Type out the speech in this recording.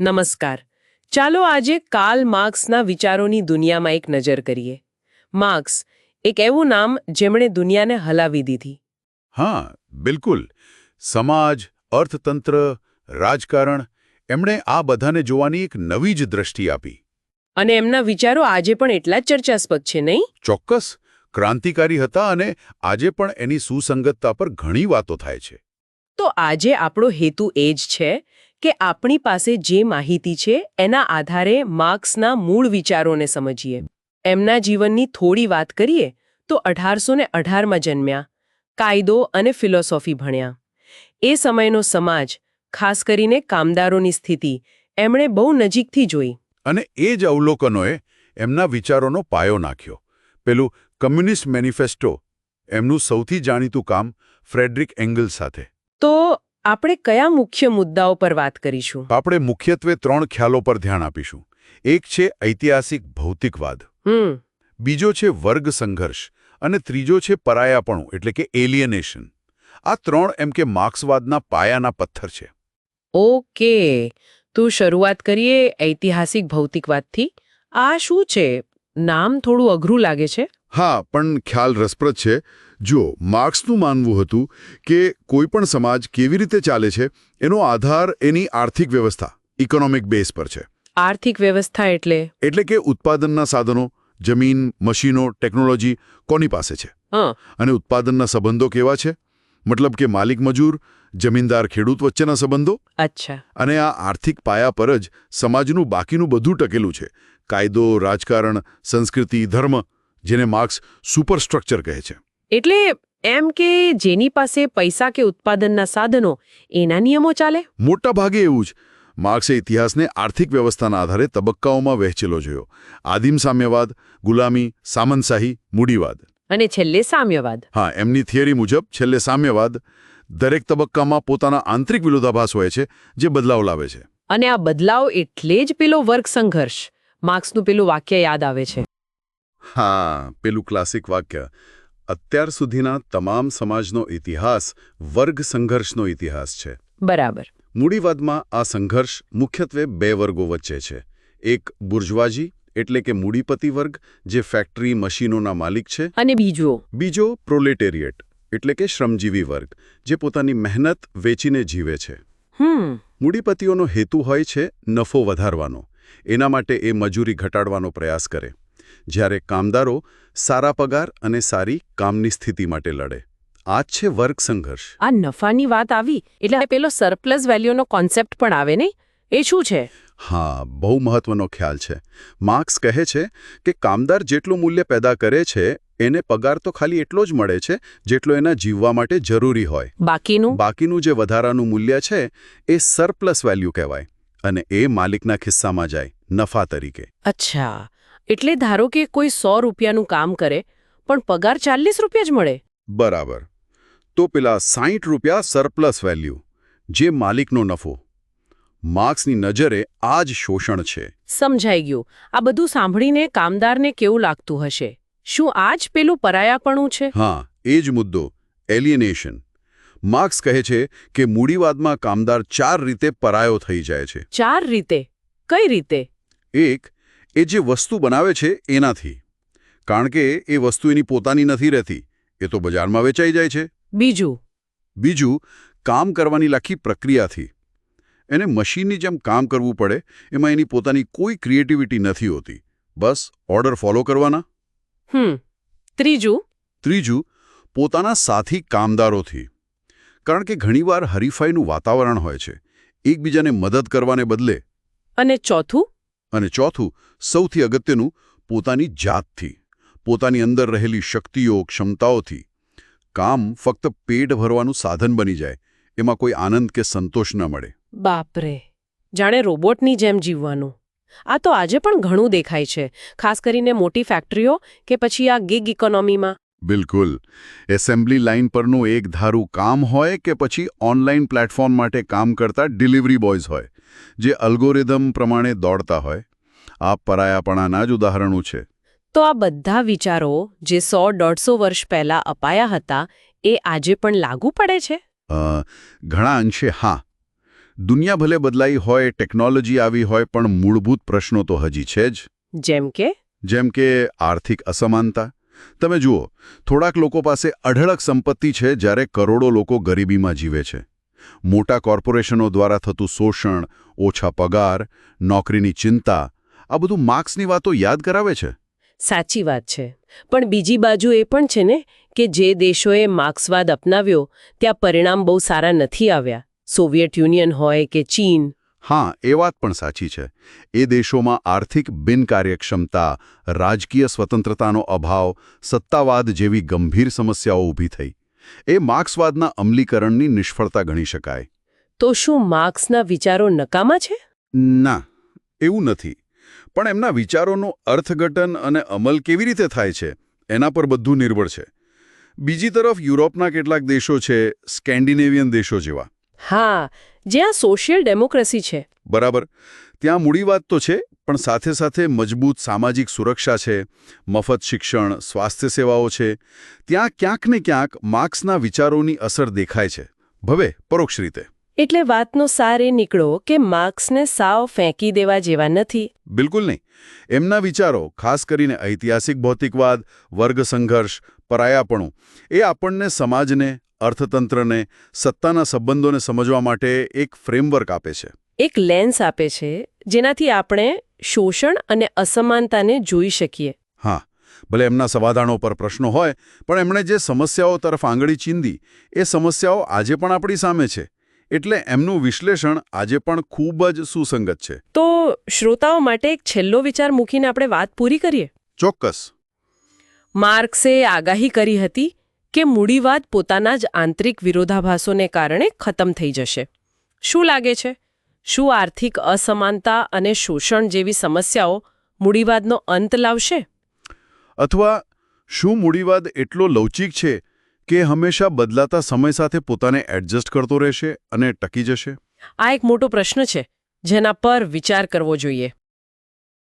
નમસ્કાર. ચાલો આજે કાર્લ માર્ક્સના વિચારોની દુનિયામાં એક નજર કરીએ. માર્ક્સ એક એવું નામ જેમણે દુનિયાને હલાવી દીધી. હા બિલકુલ. સમાજ અર્થતંત્ર રાજકારણ એમણે આ બધાને જોવાની એક નવી જ દ્રષ્ટિ આપી. અને એમના વિચારો આજે પણ એટલા જ ચર્ચાસ્પદ છે નહીં? ચોક્કસ. ક્રાંતિકારી હતા અને આજે પણ એની સુસંગતતા પર ઘણી વાતો થાય છે. તો આજે આપણો હેતુ એ જ છે કે આપણી પાસે જે માહિતી છે એના આધારે માર્ક્સના મૂળ વિચારોને સમજીએ. એમના જીવનની થોડી વાત કરીએ તો અઢારસો ને અઢારમાં જન્મ્યા કાયદો અને ફિલોસોફી ભણ્યા. એ સમયનો સમાજ ખાસ કરીને કામદારોની સ્થિતિ એમણે બહુ નજીકથી જોઈ. અને એ જ અવલોકનોએ એમના વિચારોનો પાયો નાખ્યો. પેલું કમ્યુનિસ્ટ મેનિફેસ્ટો એમનું સૌથી જાણીતું કામ ફ્રેડરિક એંગલ સાથે. તો આપણે કયા મુખ્ય મુદ્દાઓ પર વાત કરીશું? આપણે મુખ્યત્વે ત્રણ ખ્યાલો પર ધ્યાન આપીશું. એક છે ઐતિહાસિક ભૌતિકવાદ. બીજો છે વર્ગ સંઘર્ષ. અને ત્રીજો છે પરાયાપણું એટલે કે એલિયનેશન આ ત્રણ એમ કે માર્ક્સવાદના પાયાના પથ્થર છે. ઓકે. તો શરૂઆત કરીએ ઐતિહાસિક ભૌતિકવાદથી. આ શું છે? નામ થોડું અઘરું લાગે છે? હા પણ ખ્યાલ રસપ્રદ છે. જો માર્ક્સનું માનવું હતું કે કોઈ પણ સમાજ કેવી રીતે ચાલે છે એનો આધાર એની આર્થિક વ્યવસ્થા ઇકોનોમિક બેઝ પર છે. આર્થિક વ્યવસ્થા એટલે? એટલે કે ઉત્પાદનના સાધનો જમીન મશીનો ટેકનોલોજી કોની પાસે છે? હા. અને ઉત્પાદનના સંબંધો કેવા છે? મતલબ કે માલિક મજૂર જમીનદાર ખેડૂત વચ્ચેના સંબંધો? અચ્છા. અને આ આર્થિક પાયા પર જ સમાજનું બાકીનું બધું ટકેલું છે. કાયદો રાજકારણ સંસ્કૃતિ ધર્મ જેને માર્ક્સ સુપરસ્ટ્રક્ચર કહે છે. એટલે એમ કે જેની પાસે પૈસા કે ઉત્પાદનના સાધનો એના નિયમો ચાલે? મોટા ભાગે એવું જ. માર્ક્સે ઇતિહાસને આર્થિક વ્યવસ્થાના આધારે તબક્કાઓમાં વહેંચેલો જોયો. આદિમ સામ્યવાદ ગુલામી સામંતશાહી મૂડીવાદ. અને છેલ્લે સામ્યવાદ. હા એમની થિયરી મુજબ છેલ્લે સામ્યવાદ દરેક તબક્કામાં પોતાના આંતરિક વિરોધાભાસ હોય છે જે બદલાવ લાવે છે. અને આ બદલાવ એટલે જ પેલો વર્ગ સંઘર્ષ. માર્ક્સનું પેલું વાક્ય યાદ આવે છે. હા પેલું ક્લાસિક વાક્ય. અત્યાર સુધીના તમામ સમાજનો ઇતિહાસ વર્ગ સંઘર્ષનો ઇતિહાસ છે. બરાબર. મૂડીવાદમાં આ સંઘર્ષ મુખ્યત્વે બે વર્ગો વચ્ચે છે. એક બુર્જવાજી એટલે કે મૂડીપતિ વર્ગ જે ફેક્ટરી મશીનોના માલિક છે. અને બીજો? બીજો પ્રોલેટેરિયેટ એટલે કે શ્રમજીવી વર્ગ જે પોતાની મહેનત વેચીને જીવે છે. મૂડીપતિઓનો હેતુ હોય છે નફો વધારવાનો. એના માટે એ મજૂરી ઘટાડવાનો પ્રયાસ કરે. જ્યારે કામદારો સારા પગાર અને સારી કામની સ્થિતિ માટે લડે. આ જ છે વર્ગ સંઘર્ષ. આ નફાની વાત આવી એટલે પેલો સરપ્લસ વેલ્યુનો કોન્સેપ્ટ પણ આવે નહીં એ શું છે? હા બહુ મહત્વનો ખ્યાલ છે. માર્ક્સ કહે છે કે કામદાર જેટલું મૂલ્ય પેદા કરે છે એને પગાર તો ખાલી એટલો જ મળે છે જેટલો એના જીવવા માટે જરૂરી હોય. બાકીનું? બાકીનું જે વધારાનું મૂલ્ય છે એ સરપ્લસ વેલ્યુ કહેવાય અને એ માલિકના ખિસ્સામાં જાય નફા તરીકે. અચ્છા. એટલે ધારો કે કોઈ સો રૂપિયાનું કામ કરે પણ પગાર ચાલીસ રૂપિયા જ મળે. બરાબર. તો પેલા સાહીઠ રૂપિયા સરપ્લસ વેલ્યુ જે માલિકનો નફો. માર્ક્સની નજરે આ જ શોષણ છે. સમજાઈ ગયું. આ બધું સાંભળીને કામદારને કેવું લાગતું હશે? શું આ જ પેલું પરાયાપણું છે? હા એ જ મુદ્દો. એલિયનેશન માર્ક્સ કહે છે કે મૂડીવાદમાં કામદાર ચાર રીતે પરાયો થઈ જાય છે. ચાર રીતે? કઈ રીતે? એક એ જે વસ્તુ બનાવે છે એનાથી. કારણ કે એ વસ્તુ એની પોતાની નથી રહેતી એ તો બજારમાં વેચાઈ જાય છે. બીજું. બીજું કામ કરવાની લાખી પ્રક્રિયાથી. એને મશીનની જેમ કામ કરવું પડે એમાં એની પોતાની કોઈ ક્રિએટિવિટી નથી હોતી. બસ ઓર્ડર ફોલો કરવાના. હમ ત્રીજું. ત્રીજું પોતાના સાથી કામદારોથી. કારણ કે ઘણીવાર હરીફાઈનું વાતાવરણ હોય છે એકબીજાને મદદ કરવાને બદલે. અને ચોથું? અને ચોથું, સૌથી અગત્યનું, પોતાની જાતથી. પોતાની અંદર રહેલી શક્તિઓ, ક્ષમતાઓથી. કામ ફક્ત પેટ ભરવાનું સાધન બની જાય. એમાં કોઈ આનંદ કે સંતોષ ન મળે. બાપરે! જાણે રોબોટની જેમ જીવવાનું. આ તો આજે પણ ઘણું દેખાય છે, ખાસ કરીને મોટી ફેક્ટરીઓ કે પછી આ ગિગ ઇકોનોમીમાં. બિલકુલ. એસેમ્બલી લાઇન પરનું એક ધારું કામ હોય કે પછી ઓનલાઈન પ્લેટફોર્મ માટે કામ કરતા ડિલિવરી બોયઝ હોય જે અલ્ગોરિધમ પ્રમાણે દોડતા હોય. આ પરાયાપણાના જ ઉદાહરણો છે. તો આ બધા વિચારો જે સો દોઢસો વર્ષ પહેલા અપાયા હતા એ આજે પણ લાગુ પડે છે? ઘણા અંશે હા. દુનિયા ભલે બદલાઈ હોય ટેકનોલોજી આવી હોય પણ મૂળભૂત પ્રશ્નો તો હજી છે જ. જેમ કે? જેમ કે આર્થિક અસમાનતા તમે જુઓ, થોડાક લોકો પાસે અઢળક સંપત્તિ છે જ્યારે કરોડો લોકો ગરીબીમાં જીવે છે. મોટા કોર્પોરેશનો દ્વારા થતું શોષણ, ઓછા પગાર, નોકરીની ચિંતા, આ બધું માર્ક્સની વાતો યાદ કરાવે છે? સાચી વાત છે. પણ બીજી બાજુ એ પણ છે ને, કે જે દેશોએ માર્ક્સવાદ અપનાવ્યો, ત્યાં પરિણામ બહુ સારા નથી આવ્યા. સોવિયેટ યુનિયન હોય કે ચીન હા એ વાત પણ સાચી છે. એ દેશોમાં આર્થિક બિનકાર્યક્ષમતા રાજકીય સ્વતંત્રતાનો અભાવ સત્તાવાદ જેવી ગંભીર સમસ્યાઓ ઊભી થઈ. એ માર્ક્સવાદના અમલીકરણની નિષ્ફળતા ગણી શકાય. તો શું માર્ક્સના વિચારો નકામા છે? ના એવું નથી. પણ એમના વિચારોનું અર્થઘટન અને અમલ કેવી રીતે થાય છે એના પર બધું નિર્ભર છે. બીજી તરફ યુરોપના કેટલાક દેશો છે સ્કેન્ડિનેવિયન દેશો જેવા. હા જ્યાં સોશિયલ ડેમોક્રેસી છે. બરાબર. ત્યાં મૂડીવાદ તો છે પણ સાથે સાથે મજબૂત સામાજિક સુરક્ષા છે મફત શિક્ષણ સ્વાસ્થ્ય સેવાઓ છે. ત્યાં ક્યાંક ને ક્યાંક માર્ક્સના વિચારોની અસર દેખાય છે. ભવે પરોક્ષ રીતે. એટલે વાતનો સાર એ નીકળો કે માર્ક્સને સાવ ફેંકી દેવા જેવા નથી. બિલકુલ નહીં. એમના વિચારો ખાસ કરીને ઐતિહાસિક ભૌતિકવાદ વર્ગ સંઘર્ષ પરાયાપણું એ આપણને સમાજને અર્થતંત્રને સત્તાના સંબંધોને સમજવા માટે એક ફ્રેમવર્ક આપે છે. એક લેન્સ આપે છે જેનાથી આપણે શોષણ અને અસમાનતાને જોઈ શકીએ. હા ભલે એમના સવાધાનો પર પ્રશ્નો હોય પણ એમણે જે સમસ્યાઓ તરફ આંગળી ચીંધી એ સમસ્યાઓ આજે પણ આપણી સામે છે. એટલે એમનું વિશ્લેષણ આજે પણ ખૂબ જ સુસંગત છે. તો શ્રોતાઓ માટે એક છેલ્લો વિચાર મૂકીને આપણે વાત પૂરી કરીએ? ચોક્કસ. માર્ક્સે આગાહી કરી હતી કે મૂડીવાદ પોતાના જ આંતરિક વિરોધાભાસોને કારણે ખતમ થઈ જશે. શું લાગે છે? શું આર્થિક અસમાનતા અને શોષણ જેવી સમસ્યાઓ મૂડીવાદનો અંત લાવશે? અથવા શું મૂડીવાદ એટલો લવચીક છે કે હંમેશા બદલાતા સમય સાથે પોતાને એડજસ્ટ કરતો રહેશે અને ટકી જશે? આ એક મોટો પ્રશ્ન છે જેના પર વિચાર કરવો જોઈએ.